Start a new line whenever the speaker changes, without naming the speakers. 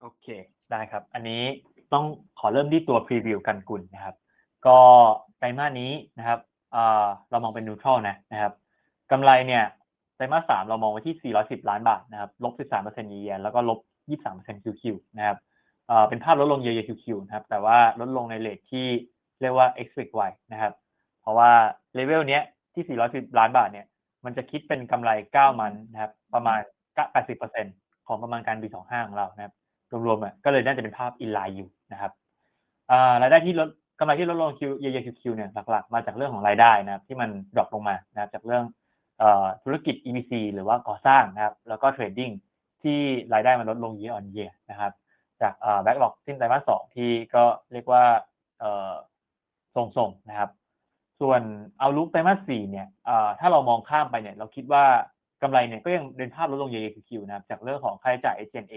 โอเคได้ครับ อันนี้ต้องขอเริ่มที่ตัวพรีวิวกันกุลนะครับ ก็ไตรมาสนี้นะครับอ่าเรามองเป็นนิวทรัลนะนะครับกำไรเนี่ยไตรมาสสามเรามองไว้ที่ 410 ล้านบาทนะครับลบ 13%เยียแล้วก็ลบ 23% QQ นะครับเออเป็นภาพลดลงเยีย QQ นะครับแต่ว่าลดลงในเลทที่เรียกว่า expect ไว้นะครับ เพราะว่าเลเวลเนี้ยที่ 410 ล้านบาทเนี่ยมันจะคิดเป็นกำไร 9 มันนะครับประมาณ 80%ของประมาณการปี 25 ของเรานะครับ รวมๆอะก็เลยน่าจะเป็นภาพอินไลน์อยู่นะครับรายได้ที่ลดกำไรที่ลดลง Q เยีย QQ เนี่ยหลักๆ มาจากเรื่องของรายได้นะครับที่มันดรอปลงมานะครับจากเรื่องธุรกิจ EPC หรือว่าก่อสร้างนะครับแล้วก็เทรดดิ้งที่รายได้มันลดลง year on year นะครับจากเอ่อ backlog สิ้นไตรมาสสองที่ก็เรียกว่าส่งๆนะครับ ส่วนเอาลุกไตรมาสสี่เนี่ยถ้าเรามองข้ามไปเนี่ยเราคิดว่ากำไรเนี่ยก็ยังเป็นภาพลดลง year QQ นะครับจากเรื่องของค่าใช้จ่าย SG&A